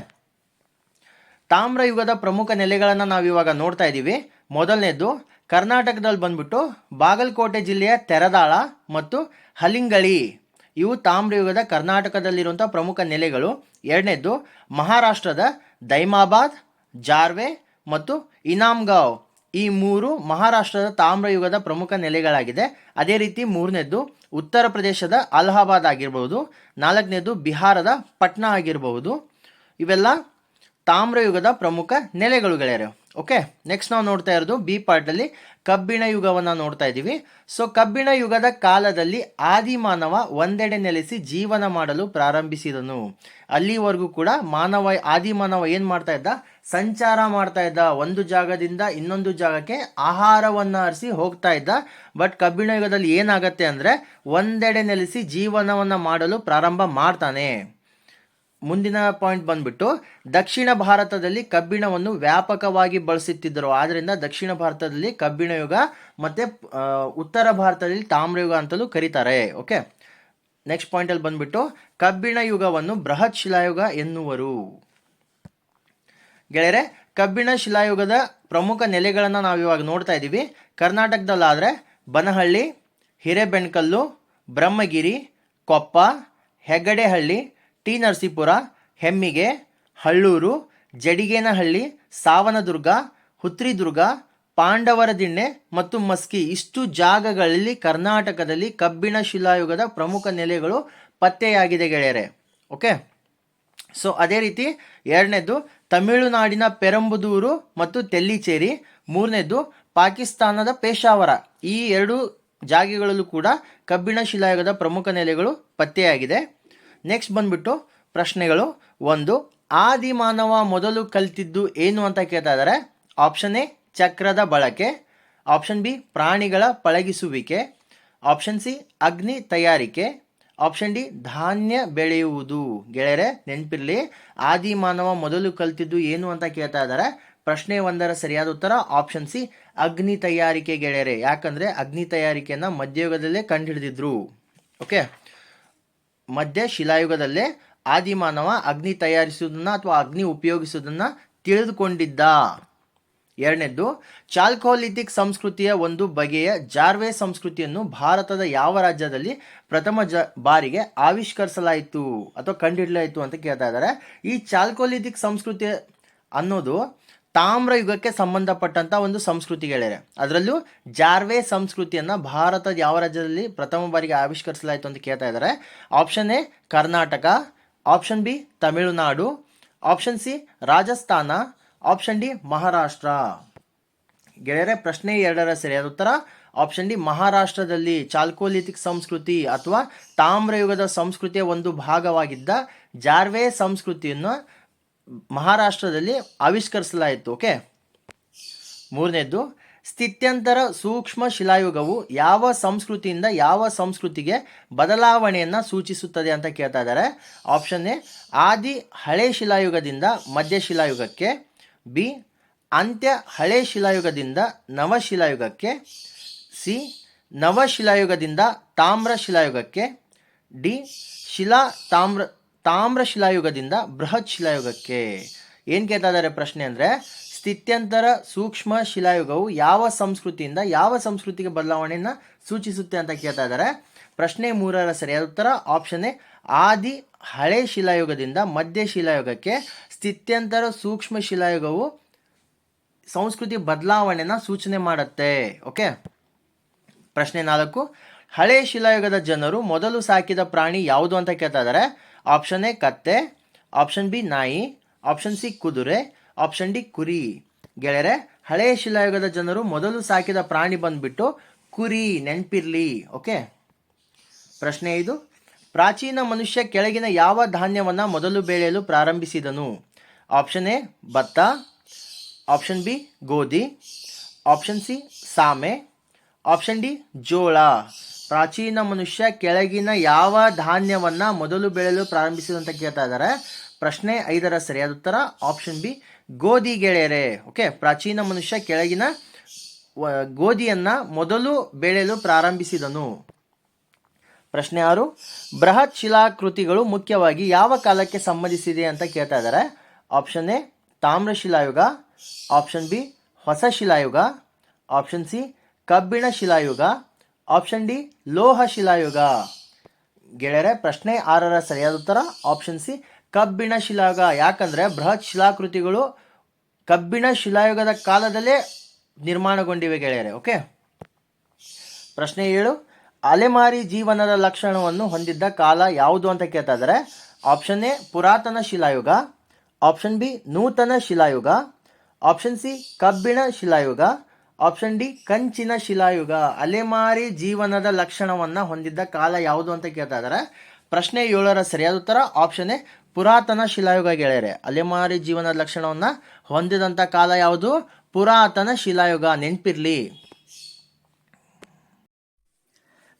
ತಾಮ್ರಯುಗದ ಪ್ರಮುಖ ನೆಲೆಗಳನ್ನು ನಾವು ಇವಾಗ ನೋಡ್ತಾ ಇದ್ದೀವಿ. ಮೊದಲನೇದು ಕರ್ನಾಟಕದಲ್ಲಿ ಬಂದ್ಬಿಟ್ಟು ಬಾಗಲಕೋಟೆ ಜಿಲ್ಲೆಯ ತೆರದಾಳ ಮತ್ತು ಹಲಿಂಗಳಿ. ಇವು ತಾಮ್ರಯುಗದ ಕರ್ನಾಟಕದಲ್ಲಿರುವಂಥ ಪ್ರಮುಖ ನೆಲೆಗಳು. ಎರಡನೇದು ಮಹಾರಾಷ್ಟ್ರದ ದೈಮಾಬಾದ್, ಜಾರ್ವೆ ಮತ್ತು ಇನಾಮ್ಗಾಂವ್. ಈ ಮೂರು ಮಹಾರಾಷ್ಟ್ರದ ತಾಮ್ರಯುಗದ ಪ್ರಮುಖ ನೆಲೆಗಳಾಗಿದೆ. ಅದೇ ರೀತಿ ಮೂರನೇದು ಉತ್ತರ ಪ್ರದೇಶದ ಅಲಹಾಬಾದ್ ಆಗಿರಬಹುದು ನಾಲ್ಕನೇದು ಬಿಹಾರದ ಪಟ್ನಾ ಆಗಿರಬಹುದು ಇವೆಲ್ಲ ತಾಮ್ರಯುಗದ ಪ್ರಮುಖ ನೆಲೆಗಳು ಗೆಳೆಯರು. ಓಕೆ ನೆಕ್ಸ್ಟ್ ನಾವು ನೋಡ್ತಾ ಇರೋದು ಬಿ ಪಾರ್ಟಲ್ಲಿ ಕಬ್ಬಿಣ ಯುಗವನ್ನು ನೋಡ್ತಾ ಇದ್ದೀವಿ. ಸೊ ಕಬ್ಬಿಣ ಯುಗದ ಕಾಲದಲ್ಲಿ ಆದಿಮಾನವ ಒಂದೆಡೆ ನೆಲೆಸಿ ಜೀವನ ಮಾಡಲು ಪ್ರಾರಂಭಿಸಿದನು. ಅಲ್ಲಿವರೆಗೂ ಕೂಡ ಮಾನವ ಆದಿಮಾನವ ಏನು ಮಾಡ್ತಾ ಇದ್ದ? ಸಂಚಾರ ಮಾಡ್ತಾ ಇದ್ದ ಒಂದು ಜಾಗದಿಂದ ಇನ್ನೊಂದು ಜಾಗಕ್ಕೆ ಆಹಾರವನ್ನು ಹರಿಸಿ ಹೋಗ್ತಾ ಇದ್ದ. ಬಟ್ ಕಬ್ಬಿಣ ಯುಗದಲ್ಲಿ ಏನಾಗತ್ತೆ ಅಂದರೆ ಒಂದೆಡೆ ನೆಲೆಸಿ ಜೀವನವನ್ನು ಮಾಡಲು ಪ್ರಾರಂಭ ಮಾಡ್ತಾನೆ. ಮುಂದಿನ ಪಾಯಿಂಟ್ ಬಂದ್ಬಿಟ್ಟು ದಕ್ಷಿಣ ಭಾರತದಲ್ಲಿ ಕಬ್ಬಿಣವನ್ನು ವ್ಯಾಪಕವಾಗಿ ಬಳಸುತ್ತಿದ್ದರು. ಆದ್ದರಿಂದ ದಕ್ಷಿಣ ಭಾರತದಲ್ಲಿ ಕಬ್ಬಿಣ ಯುಗ ಮತ್ತು ಉತ್ತರ ಭಾರತದಲ್ಲಿ ತಾಮ್ರಯುಗ ಅಂತಲೂ ಕರೀತಾರೆ. ಓಕೆ? ನೆಕ್ಸ್ಟ್ ಪಾಯಿಂಟಲ್ಲಿ ಬಂದ್ಬಿಟ್ಟು ಕಬ್ಬಿಣ ಯುಗವನ್ನು ಬೃಹತ್ ಶಿಲಾಯುಗ ಎನ್ನುವರು. ಗೆಳೆಯರೆ, ಕಬ್ಬಿಣ ಶಿಲಾಯುಗದ ಪ್ರಮುಖ ನೆಲೆಗಳನ್ನು ನಾವು ಇವಾಗ ನೋಡ್ತಾ ಇದ್ದೀವಿ ಕರ್ನಾಟಕದಲ್ಲಾದರೆ ಬನಹಳ್ಳಿ, ಹಿರೇಬೆಣ್ಕಲ್ಲು, ಬ್ರಹ್ಮಗಿರಿ, ಕೊಪ್ಪ ಹೆಗ್ಗಡೆಹಳ್ಳಿ ಟಿ ನರಸೀಪುರ, ಹೆಮ್ಮಿಗೆ, ಹಳ್ಳೂರು, ಜಡಿಗೇನಹಳ್ಳಿ, ಸಾವನದುರ್ಗ, ಹುತ್ರಿದುರ್ಗ ಪಾಂಡವರ ದಿಣ್ಣೆ ಮತ್ತು ಮಸ್ಕಿ. ಇಷ್ಟು ಜಾಗಗಳಲ್ಲಿ ಕರ್ನಾಟಕದಲ್ಲಿ ಕಬ್ಬಿಣ ಶಿಲಾಯುಗದ ಪ್ರಮುಖ ನೆಲೆಗಳು ಪತ್ತೆಯಾಗಿದೆ ಗೆಳೆಯರೆ. ಓಕೆ? ಸೊ ಅದೇ ರೀತಿ ಎರಡನೇದು ತಮಿಳುನಾಡಿನ ಪೆರಂಬುದೂರು ಮತ್ತು ತೆಲ್ಲಿಚೇರಿ. ಮೂರನೇದು ಪಾಕಿಸ್ತಾನದ ಪೇಶಾವರ ಈ ಎರಡು ಜಾಗೆಗಳಲ್ಲೂ ಕೂಡ ಕಬ್ಬಿಣ ಶಿಲಾಯುಗದ ಪ್ರಮುಖ ನೆಲೆಗಳು ಪತ್ತೆಯಾಗಿದೆ. ನೆಕ್ಸ್ಟ್ ಬಂದ್ಬಿಟ್ಟು ಪ್ರಶ್ನೆಗಳು. ಒಂದು ಆದಿಮಾನವ ಮೊದಲು ಕಲ್ತಿದ್ದು ಏನು ಅಂತ ಕೇಳ್ತಾ ಇದ್ದಾರೆ ಆಪ್ಷನ್ ಎ, ಚಕ್ರದ ಬಳಕೆ. ಆಪ್ಷನ್ ಬಿ, ಪ್ರಾಣಿಗಳ ಪಳಗಿಸುವಿಕೆ. ಆಪ್ಷನ್ ಸಿ, ಅಗ್ನಿ ತಯಾರಿಕೆ. ಆಪ್ಷನ್ ಡಿ ಧಾನ್ಯ ಬೆಳೆಯುವುದು. ಗೆಳೆಯರೆ, ನೆನಪಿರಲಿ. ಆದಿ ಮಾನವ ಮೊದಲು ಕಲ್ತಿದ್ದು ಏನು ಅಂತ ಕೇಳ್ತಾ ಇದ್ದಾರೆ. ಪ್ರಶ್ನೆ ಒಂದರ ಸರಿಯಾದ ಉತ್ತರ ಆಪ್ಷನ್ ಸಿ ಅಗ್ನಿ ತಯಾರಿಕೆ ಗೆಳೆಯರೆ. ಯಾಕಂದ್ರೆ ಅಗ್ನಿ ತಯಾರಿಕೆಯನ್ನ ಮಧ್ಯಯುಗದಲ್ಲೇ ಕಂಡುಹಿಡಿದಿದ್ರು. ಓಕೆ ಮಧ್ಯ ಶಿಲಾಯುಗದಲ್ಲೇ ಆದಿಮಾನವ ಅಗ್ನಿ ತಯಾರಿಸುವುದನ್ನ ಅಥವಾ ಅಗ್ನಿ ಉಪಯೋಗಿಸುವುದನ್ನ ತಿಳಿದುಕೊಂಡಿದ್ದ. ಎರಡನೇದ್ದು, ಚಾಲ್ಕೋಲಿಥಿಕ್ ಸಂಸ್ಕೃತಿಯ ಒಂದು ಬಗೆಯ ಜಾರ್ವೆ ಸಂಸ್ಕೃತಿಯನ್ನು ಭಾರತದ ಯಾವ ರಾಜ್ಯದಲ್ಲಿ ಪ್ರಥಮ ಜ ಬಾರಿಗೆ ಆವಿಷ್ಕರಿಸಲಾಯಿತು ಅಥವಾ ಕಂಡುಹಿಡಲಾಯಿತು ಅಂತ ಕೇಳ್ತಾ ಇದ್ದಾರೆ. ಈ ಚಾಲ್ಕೋಲಿಥಿಕ್ ಸಂಸ್ಕೃತಿ ಅನ್ನೋದು ತಾಮ್ರ ಯುಗಕ್ಕೆ ಸಂಬಂಧಪಟ್ಟಂಥ ಒಂದು ಸಂಸ್ಕೃತಿಗಳಿವೆ ಅದರಲ್ಲೂ ಜಾರ್ವೆ ಸಂಸ್ಕೃತಿಯನ್ನು ಭಾರತದ ಯಾವ ರಾಜ್ಯದಲ್ಲಿ ಪ್ರಥಮ ಬಾರಿಗೆ ಆವಿಷ್ಕರಿಸಲಾಯಿತು ಅಂತ ಕೇಳ್ತಾ ಇದ್ದಾರೆ. Option A, Karnataka, option B, Tamil Nadu, option C, Rajasthan option D Maharashtra ಗೆಳೆಯರೆ, ಪ್ರಶ್ನೆ ಎರಡರ ಸರಿಯಾದ ಉತ್ತರ. ಆಪ್ಷನ್ ಡಿ ಮಹಾರಾಷ್ಟ್ರದಲ್ಲಿ ಚಾಲ್ಕೋಲಿಥಿಕ್ ಸಂಸ್ಕೃತಿ ಅಥವಾ ತಾಮ್ರಯುಗದ ಸಂಸ್ಕೃತಿಯ ಒಂದು ಭಾಗವಾಗಿದ್ದ ಜಾರ್ವೆ ಸಂಸ್ಕೃತಿಯನ್ನು ಮಹಾರಾಷ್ಟ್ರದಲ್ಲಿ ಆವಿಷ್ಕರಿಸಲಾಯಿತು, ಓಕೆ? ಮೂರನೇದು ಸ್ಥಿತ್ಯಂತರ ಸೂಕ್ಷ್ಮ ಶಿಲಾಯುಗವು ಯಾವ ಸಂಸ್ಕೃತಿಯಿಂದ ಯಾವ ಸಂಸ್ಕೃತಿಗೆ ಬದಲಾವಣೆಯನ್ನು ಸೂಚಿಸುತ್ತದೆ ಅಂತ ಕೇಳ್ತಾ ಇದ್ದಾರೆ. ಆಪ್ಷನ್ ಎ, ಆದಿ ಹಳೆ ಶಿಲಾಯುಗದಿಂದ ಮಧ್ಯ ಶಿಲಾಯುಗಕ್ಕೆ. ಬಿ, ಅಂತ್ಯ ಹಳೆ ಶಿಲಾಯುಗದಿಂದ ನವಶಿಲಾಯುಗಕ್ಕೆ ಸಿ ನವಶಿಲಾಯುಗದಿಂದ ತಾಮ್ರ ಶಿಲಾಯುಗಕ್ಕೆ, ಡಿ, ಶಿಲಾ ತಾಮ್ರ ತಾಮ್ರ ಶಿಲಾಯುಗದಿಂದ ಬೃಹತ್ ಶಿಲಾಯುಗಕ್ಕೆ. ಏನು ಕೇಳ್ತಾ ಇದ್ದಾರೆ ಪ್ರಶ್ನೆ ಅಂದರೆ, ಸ್ಥಿತ್ಯಂತರ ಸೂಕ್ಷ್ಮ ಶಿಲಾಯುಗವು ಯಾವ ಸಂಸ್ಕೃತಿಯಿಂದ ಯಾವ ಸಂಸ್ಕೃತಿಗೆ ಬದಲಾವಣೆಯನ್ನು ಸೂಚಿಸುತ್ತೆ ಅಂತ ಕೇಳ್ತಾ ಇದ್ದಾರೆ ಪ್ರಶ್ನೆ ಮೂರರ ಸರಿಯಾದ ಉತ್ತರ, ಆಪ್ಷನ್ ಎ, ಆದಿ ಹಳೆ ಶಿಲಾಯುಗದಿಂದ ಮಧ್ಯ ಶಿಲಾಯುಗಕ್ಕೆ ಸ್ಥಿತ್ಯಂತರ ಸೂಕ್ಷ್ಮ ಶಿಲಾಯುಗವು ಸಂಸ್ಕೃತಿ ಬದಲಾವಣೆನ ಸೂಚನೆ ಮಾಡುತ್ತೆ. ಓಕೆ? ಪ್ರಶ್ನೆ ನಾಲ್ಕು. ಹಳೆ ಶಿಲಾಯುಗದ ಜನರು ಮೊದಲು ಸಾಕಿದ ಪ್ರಾಣಿ ಯಾವುದು ಅಂತ ಕೇಳ್ತಾ ಇದ್ದಾರೆ? ಆಪ್ಷನ್ ಎ ಕತ್ತೆ ಆಪ್ಷನ್ ಬಿ ನಾಯಿ ಆಪ್ಷನ್ ಸಿ ಕುದುರೆ ಆಪ್ಷನ್ ಡಿ ಕುರಿ. ಗೆಳೆಯರೆ, ಹಳೆ ಶಿಲಾಯುಗದ ಜನರು ಮೊದಲು ಸಾಕಿದ ಪ್ರಾಣಿ ಬಂದ್ಬಿಟ್ಟು ಕುರಿ ನೆನಪಿರ್ಲಿ. ಓಕೆ? ಪ್ರಶ್ನೆ ಐದು. ಪ್ರಾಚೀನ ಮನುಷ್ಯ ಕೆಳಗಿನ ಯಾವ ಧಾನ್ಯವನ್ನ ಮೊದಲು ಬೆಳೆಯಲು ಪ್ರಾರಂಭಿಸಿದನು? ಆಪ್ಷನ್ ಎ, ಭತ್ತ. ಆಪ್ಷನ್ ಬಿ, ಗೋಧಿ. ಆಪ್ಷನ್ ಸಿ, ಸಾಮೆ. ಆಪ್ಷನ್ ಡಿ, ಜೋಳ. ಪ್ರಾಚೀನ ಮನುಷ್ಯ ಕೆಳಗಿನ ಯಾವ ಧಾನ್ಯವನ್ನ ಮೊದಲು ಬೆಳೆಯಲು ಪ್ರಾರಂಭಿಸಿದ ಅಂತ ಕೇಳ್ತಾ ಇದ್ದಾರೆ. ಪ್ರಶ್ನೆ ಐದರ ಸರಿಯಾದ ಉತ್ತರ ಆಪ್ಷನ್ ಬಿ, ಗೋಧಿ ಗೆಳೆಯರೆ. ಓಕೆ, ಪ್ರಾಚೀನ ಮನುಷ್ಯ ಕೆಳಗಿನ ಗೋಧಿಯನ್ನ ಮೊದಲು ಬೆಳೆಯಲು ಪ್ರಾರಂಭಿಸಿದನು. ಪ್ರಶ್ನೆ ಆರು, ಬೃಹತ್ ಶಿಲಾಕೃತಿಗಳು ಮುಖ್ಯವಾಗಿ ಯಾವ ಕಾಲಕ್ಕೆ ಸಂಬಂಧಿಸಿದೆ ಅಂತ ಕೇಳ್ತಾ ಇದ್ದಾರೆ. ಆಪ್ಷನ್ ಎ, ತಾಮ್ರ ಶಿಲಾಯುಗ. ಆಪ್ಷನ್ ಬಿ, ಹೊಸ ಶಿಲಾಯುಗ. ಆಪ್ಷನ್ ಸಿ, ಕಬ್ಬಿಣ ಶಿಲಾಯುಗ. ಆಪ್ಷನ್ ಡಿ, ಲೋಹ ಶಿಲಾಯುಗ. ಗೆಳೆಯರೆ, ಪ್ರಶ್ನೆ ಆರರ ಸರಿಯಾದ ಉತ್ತರ. ಆಪ್ಷನ್ ಸಿ, ಕಬ್ಬಿಣ ಶಿಲಾಯುಗ. ಯಾಕಂದ್ರೆ ಬೃಹತ್ ಶಿಲಾಕೃತಿಗಳು ಕಬ್ಬಿಣ ಶಿಲಾಯುಗದ ಕಾಲದಲ್ಲೇ ನಿರ್ಮಾಣಗೊಂಡಿವೆ ಗೆಳೆಯರೆ, ಓಕೆ? ಪ್ರಶ್ನೆ ಏಳು ಅಲೆಮಾರಿ ಜೀವನದ ಲಕ್ಷಣವನ್ನು ಹೊಂದಿದ್ದ ಕಾಲ ಯಾವುದು ಅಂತ ಕೇಳ್ತಾ ಇದ್ದಾರೆ? ಆಪ್ಷನ್ ಎ ಪುರಾತನ ಶಿಲಾಯುಗ. ಆಪ್ಷನ್ ಬಿ ನೂತನ ಶಿಲಾಯುಗ. ಆಪ್ಷನ್ ಸಿ ಕಬ್ಬಿಣ ಶಿಲಾಯುಗ. ಆಪ್ಷನ್ ಡಿ ಕಂಚಿನ ಶಿಲಾಯುಗ. ಅಲೆಮಾರಿ ಜೀವನದ ಲಕ್ಷಣವನ್ನ ಹೊಂದಿದ್ದ ಕಾಲ ಯಾವುದು ಅಂತ ಕೇಳ್ತಾ ಇದ್ದಾರೆ? ಪ್ರಶ್ನೆ ಏಳರ ಸರಿಯಾದ ಉತ್ತರ ಆಪ್ಷನ್ ಎ ಪುರಾತನ ಶಿಲಾಯುಗ ಗೆಳೆಯರೆ. ಅಲೆಮಾರಿ ಜೀವನದ ಲಕ್ಷಣವನ್ನ ಹೊಂದಿದಂತ ಕಾಲ ಯಾವುದು? ಪುರಾತನ ಶಿಲಾಯುಗ. ನೆನ್ಪಿರ್ಲಿ.